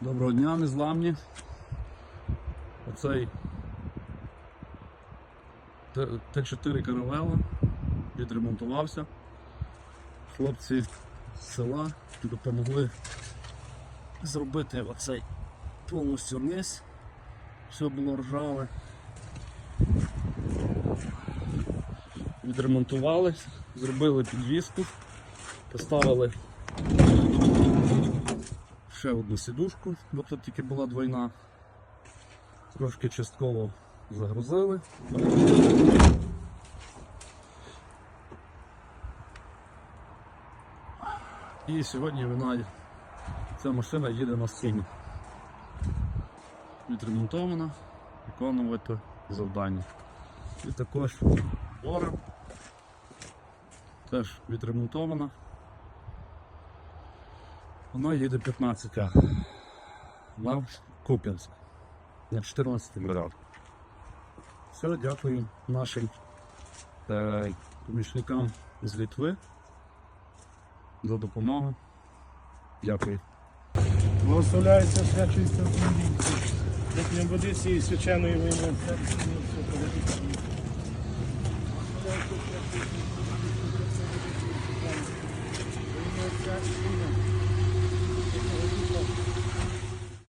Доброго дня, незламні. Оцей Т- Т4 каравела відремонтувався. Хлопці з села допомогли зробити оцей повністю низ. Все було ржаве. Відремонтували, зробили підвіску, поставили ще одну сідушку, бо тут тільки була двойна. Трошки частково загрузили. І сьогодні вона, ця машина їде на сцені. Відремонтована, виконувати завдання. І також Бора теж відремонтована. Вона їде 15 а на Куп'янськ. На 14 бригад. Все, дякую нашим е, помічникам з Літви за допомогу. Дякую. Благословляється свячується. Як не води цієї свяченої війни.